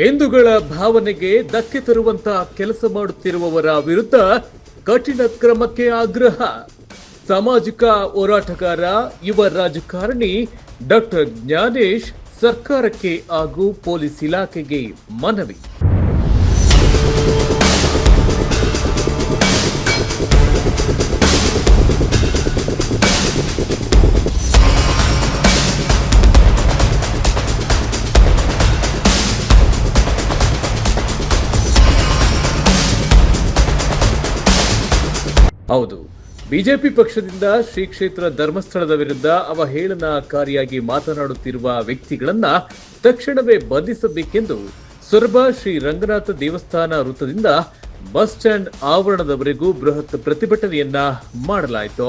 ಹಿಂದೂಗಳ ಭಾವನೆಗೆ ಧಕ್ಕೆ ತರುವಂತಹ ಕೆಲಸ ಮಾಡುತ್ತಿರುವವರ ವಿರುದ್ಧ ಕಠಿಣ ಕ್ರಮಕ್ಕೆ ಆಗ್ರಹ. ಸಾಮಾಜಿಕ ಹೋರಾಟಗಾರ, ಯುವ ರಾಜಕಾರಣಿ ಡಾಕ್ಟರ್ ಜ್ಞಾನೇಶ್ ಸರ್ಕಾರಕ್ಕೆ ಹಾಗೂ ಪೊಲೀಸ್ ಇಲಾಖೆಗೆ ಮನವಿ. ಹೌದು. ಬಿಜೆಪಿ ಪಕ್ಷದಿಂದ ಶ್ರೀ ಕ್ಷೇತ್ರ ಧರ್ಮಸ್ಥಳದ ವಿರುದ್ಧ ಅವಹೇಳನಕಾರಿಯಾಗಿ ಮಾತನಾಡುತ್ತಿರುವ ವ್ಯಕ್ತಿಗಳನ್ನ ತಕ್ಷಣವೇ ಬಂಧಿಸಬೇಕೆಂದು ಸೊರಬ ಶ್ರೀ ರಂಗನಾಥ ದೇವಸ್ಥಾನ ವೃತ್ತದಿಂದ ಬಸ್ ಸ್ಟ್ಯಾಂಡ್ ಆವರಣದವರೆಗೂ ಬೃಹತ್ ಪ್ರತಿಭಟನೆಯನ್ನ ಮಾಡಲಾಯಿತು.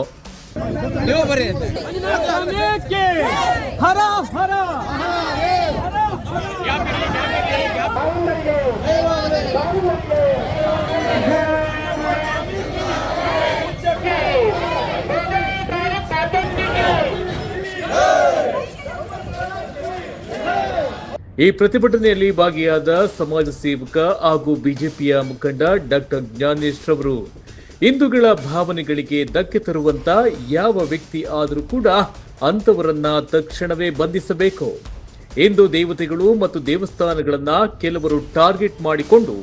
ಹರ ಈ ಪ್ರತಿಭಟನೆಯಲ್ಲಿ ಭಾಗಿಯಾದ ಸಮಾಜ ಸೇವಕ ಹಾಗೂ ಬಿಜೆಪಿಯ ಮುಖಂಡ ಡಾಕ್ಟರ್ ಜ್ಞಾನೇಶ್ ಅವರು ಹಿಂದೂಗಳ ಭಾವನೆಗಳಿಗೆ ಧಕ್ಕೆ ತರುವಂತ ಯಾವ ವ್ಯಕ್ತಿ ಆದರೂ ಕೂಡ ಅಂತವರನ್ನ ತಕ್ಷಣವೇ ಬಂಧಿಸಬೇಕು. ಹಿಂದೂ ದೇವತೆಗಳು ಮತ್ತು ದೇವಸ್ಥಾನಗಳನ್ನ ಕೆಲವರು ಟಾರ್ಗೆಟ್ ಮಾಡಿಕೊಂಡು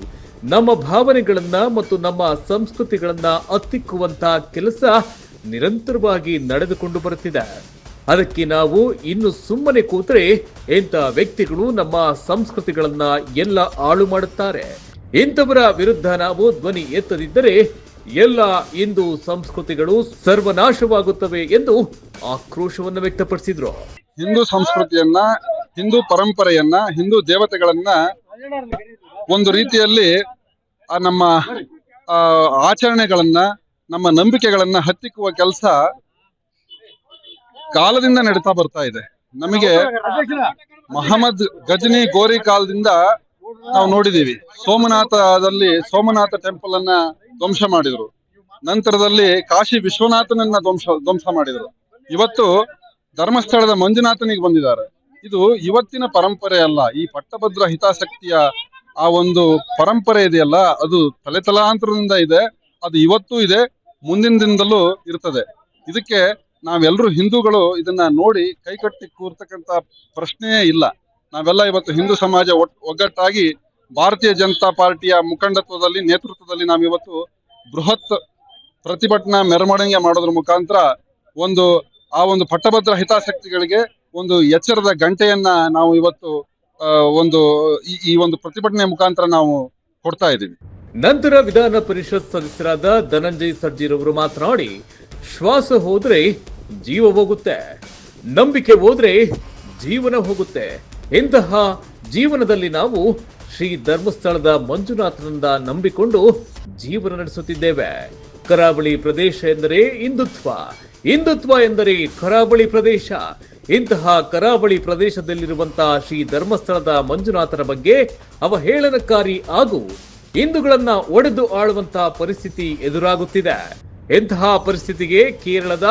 ನಮ್ಮ ಭಾವನೆಗಳನ್ನ ಮತ್ತು ನಮ್ಮ ಸಂಸ್ಕೃತಿಗಳನ್ನ ಹತ್ತಿಕ್ಕುವಂತ ಕೆಲಸ ನಿರಂತರವಾಗಿ ನಡೆದುಕೊಂಡು ಬರುತ್ತಿದೆ. ಅದಕ್ಕೆ ನಾವು ಇನ್ನು ಸುಮ್ಮನೆ ಕೂತ್ರೆ ಇಂಥ ವ್ಯಕ್ತಿಗಳು ನಮ್ಮ ಸಂಸ್ಕೃತಿಗಳನ್ನ ಎಲ್ಲ ಹಾಳು ಮಾಡುತ್ತಾರೆ? ಇಂಥವರ ವಿರುದ್ಧ ನಾವು ಧ್ವನಿ ಎತ್ತದಿದ್ದರೆ ಎಲ್ಲ ಹಿಂದೂ ಸಂಸ್ಕೃತಿಗಳು ಸರ್ವನಾಶವಾಗುತ್ತವೆ ಎಂದು ಆಕ್ರೋಶವನ್ನು ವ್ಯಕ್ತಪಡಿಸಿದ್ರು. ಹಿಂದೂ ಸಂಸ್ಕೃತಿಯನ್ನ, ಹಿಂದೂ ಪರಂಪರೆಯನ್ನ, ಹಿಂದೂ ದೇವತೆಗಳನ್ನ ಒಂದು ರೀತಿಯಲ್ಲಿ ನಮ್ಮ ಆಚರಣೆಗಳನ್ನ, ನಮ್ಮ ನಂಬಿಕೆಗಳನ್ನ ಹತ್ತಿಕ್ಕುವ ಕೆಲಸ ಕಾಲದಿಂದ ನಡೀತಾ ಬರ್ತಾ ಇದೆ. ನಮಗೆ ಮಹಮ್ಮದ್ ಗಜನಿ ಗೋರಿ ಕಾಲದಿಂದ ನಾವು ನೋಡಿದೀವಿ. ಸೋಮನಾಥದಲ್ಲಿ ಸೋಮನಾಥ ಟೆಂಪಲ್ ಅನ್ನ ಧ್ವಂಸ ಮಾಡಿದ್ರು. ನಂತರದಲ್ಲಿ ಕಾಶಿ ವಿಶ್ವನಾಥನನ್ನ ಧ್ವಂಸ ಧ್ವಂಸ ಮಾಡಿದ್ರು. ಇವತ್ತು ಧರ್ಮಸ್ಥಳದ ಮಂಜುನಾಥನಿಗೆ ಬಂದಿದ್ದಾರೆ. ಇದು ಇವತ್ತಿನ ಪರಂಪರೆ ಅಲ್ಲ, ಈ ಪಟ್ಟಭದ್ರ ಹಿತಾಸಕ್ತಿಯ ಆ ಒಂದು ಪರಂಪರೆ ಇದೆಯಲ್ಲ, ಅದು ತಲೆ ತಲಾಂತರದಿಂದ ಇದೆ, ಅದು ಇವತ್ತು ಇದೆ, ಮುಂದಿನ ದಿನದಲ್ಲೂ ಇರ್ತದೆ. ಇದಕ್ಕೆ ನಾವೆಲ್ಲರೂ ಹಿಂದೂಗಳು ಇದನ್ನ ನೋಡಿ ಕೈಕಟ್ಟಿ ಕೂರ್ತಕ್ಕಂತ ಪ್ರಶ್ನೆಯೇ ಇಲ್ಲ. ನಾವೆಲ್ಲ ಇವತ್ತು ಹಿಂದೂ ಸಮಾಜ ಒಗ್ಗಟ್ಟಾಗಿ ಭಾರತೀಯ ಜನತಾ ಪಾರ್ಟಿಯ ಮುಖಂಡತ್ವದಲ್ಲಿ, ನೇತೃತ್ವದಲ್ಲಿ ನಾವಿವತ್ತು ಬೃಹತ್ ಪ್ರತಿಭಟನಾ ಮೆರವಣಿಗೆ ಮಾಡೋದ್ರ ಮುಖಾಂತರ ಒಂದು, ಆ ಒಂದು ಪಟ್ಟಭದ್ರ ಹಿತಾಸಕ್ತಿಗಳಿಗೆ ಒಂದು ಎಚ್ಚರದ ಗಂಟೆಯನ್ನ ನಾವು ಇವತ್ತು ಒಂದು ಈ ಒಂದು ಪ್ರತಿಭಟನೆ ಮುಖಾಂತರ ನಾವು ಕೊಡ್ತಾ ಇದ್ದೀವಿ. ನಂತರ ವಿಧಾನ ಪರಿಷತ್ ಸದಸ್ಯರಾದ ಧನಂಜಯ್ ಸರ್ಜಿರವರು ಮಾತನಾಡಿ ಶ್ವಾಸ ಹೋದ್ರೆ ಜೀವ ಹೋಗುತ್ತೆ, ನಂಬಿಕೆ ಹೋದ್ರೆ ಜೀವನ ಹೋಗುತ್ತೆ. ಇಂತಹ ಜೀವನದಲ್ಲಿ ನಾವು ಶ್ರೀ ಧರ್ಮಸ್ಥಳದ ಮಂಜುನಾಥನಿಂದ ನಂಬಿಕೊಂಡು ಜೀವನ ನಡೆಸುತ್ತಿದ್ದೇವೆ. ಕರಾವಳಿ ಪ್ರದೇಶ ಎಂದರೆ ಹಿಂದುತ್ವ ಹಿಂದುತ್ವ ಎಂದರೆ ಕರಾವಳಿ ಪ್ರದೇಶ. ಇಂತಹ ಕರಾವಳಿ ಪ್ರದೇಶದಲ್ಲಿರುವಂತಹ ಶ್ರೀ ಧರ್ಮಸ್ಥಳದ ಮಂಜುನಾಥನ ಬಗ್ಗೆ ಅವಹೇಳನಕಾರಿ ಹಾಗೂ ಹಿಂದೂಗಳನ್ನ ಒಡೆದು ಆಳುವಂತಹ ಪರಿಸ್ಥಿತಿ ಎದುರಾಗುತ್ತಿದೆ. ಇಂತಹ ಪರಿಸ್ಥಿತಿಗೆ ಕೇರಳದ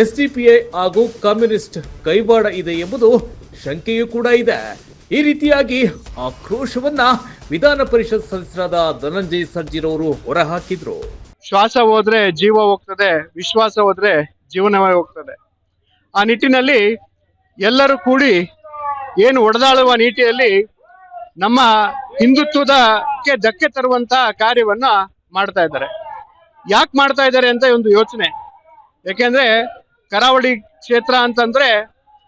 ಎಸ್ಡಿಪಿಐ ಹಾಗೂ ಕಮ್ಯುನಿಸ್ಟ್ ಕೈವಾಡ ಇದೆ ಎಂಬುದು ಶಂಕೆಯೂ ಕೂಡ ಇದೆ. ಈ ರೀತಿಯಾಗಿ ಆಕ್ರೋಶವನ್ನ ವಿಧಾನ ಪರಿಷತ್ ಸದಸ್ಯರಾದ ಧನಂಜಯ್ ಸರ್ಜಿರವರು ಹೊರಹಾಕಿದ್ರು. ಶ್ವಾಸ ಹೋದ್ರೆ ಜೀವ ಹೋಗ್ತದೆ, ವಿಶ್ವಾಸ ಹೋದ್ರೆ ಜೀವನವೇ ಹೋಗ್ತದೆ. ಆ ನಿಟ್ಟಿನಲ್ಲಿ ಎಲ್ಲರೂ ಕೂಡಿ ಏನು ಒಡೆದಾಳುವ ನೀತಿಯಲ್ಲಿ ನಮ್ಮ ಹಿಂದುತ್ವದಕ್ಕೆ ಧಕ್ಕೆ ತರುವಂತಹ ಕಾರ್ಯವನ್ನ ಮಾಡ್ತಾ ಇದ್ದಾರೆ. ಯಾಕೆ ಮಾಡ್ತಾ ಇದ್ದಾರೆ ಅಂತ ಒಂದು ಯೋಚನೆ. ಯಾಕೆಂದ್ರೆ ಕರಾವಳಿ ಕ್ಷೇತ್ರ ಅಂತಂದ್ರೆ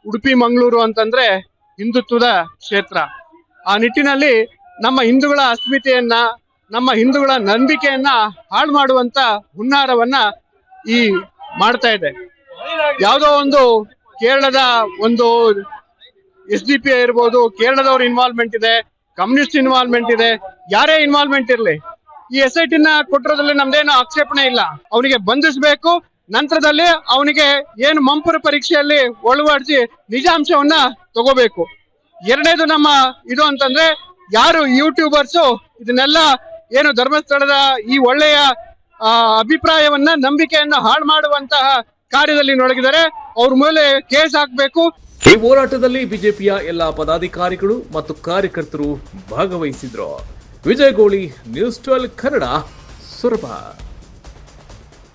ಉಡುಪಿ, ಮಂಗಳೂರು ಅಂತಂದ್ರೆ ಹಿಂದುತ್ವದ ಕ್ಷೇತ್ರ. ಆ ನಿಟ್ಟಿನಲ್ಲಿ ನಮ್ಮ ಹಿಂದೂಗಳ ಅಸ್ಮಿತೆಯನ್ನ, ನಮ್ಮ ಹಿಂದೂಗಳ ನಂಬಿಕೆಯನ್ನ ಹಾಳು ಮಾಡುವಂತ ಹುನ್ನಾರವನ್ನ ಈ ಮಾಡ್ತಾ ಇದೆ. ಯಾವುದೋ ಒಂದು ಕೇರಳದ ಒಂದು ಎಸ್ ಡಿ ಪಿ ಇರ್ಬೋದು, ಕೇರಳದವ್ರ ಇನ್ವಾಲ್ವ್ಮೆಂಟ್ ಇದೆ ಕಮ್ಯುನಿಸ್ಟ್ ಇನ್ವಾಲ್ವ್ಮೆಂಟ್ ಇದೆ, ಯಾರೇ ಇನ್ವಾಲ್ವ್ಮೆಂಟ್ ಇರಲಿ ಈ ಎಸ್ ಐ ಟಿನ ಕೊಟ್ಟಿರೋದ್ರಲ್ಲಿ ನಮ್ದೇನು ಆಕ್ಷೇಪಣೆ ಇಲ್ಲ. ಅವನಿಗೆ ಬಂಧಿಸಬೇಕು, ನಂತರದಲ್ಲಿ ಅವನಿಗೆ ಏನು ಮಂಪುರ ಪರೀಕ್ಷೆಯಲ್ಲಿ ಒಳವಡಿಸಿ ನಿಜಾಂಶವನ್ನ ತಗೋಬೇಕು. ಎರಡನೇದು ನಮ್ಮ ಇದು ಅಂತಂದ್ರೆ, ಯಾರು ಯೂಟ್ಯೂಬರ್ಸು ಇದನ್ನೆಲ್ಲ ಏನು ಧರ್ಮಸ್ಥಳದ ಈ ಒಳ್ಳೆಯ ಅಭಿಪ್ರಾಯವನ್ನ, ನಂಬಿಕೆಯನ್ನ ಹಾಳು ಮಾಡುವಂತಹ ಕಾರ್ಯದಲ್ಲಿ ತೊಡಗಿದ್ದಾರೆ ಅವ್ರ ಮೇಲೆ ಕೇಸ್ ಹಾಕಬೇಕು. ಈ ಹೋರಾಟದಲ್ಲಿ ಬಿಜೆಪಿಯ ಎಲ್ಲಾ ಪದಾಧಿಕಾರಿಗಳು ಮತ್ತು ಕಾರ್ಯಕರ್ತರು ಭಾಗವಹಿಸಿದ್ರು. Vijay Goli news twelve Kannada ಸುರಭ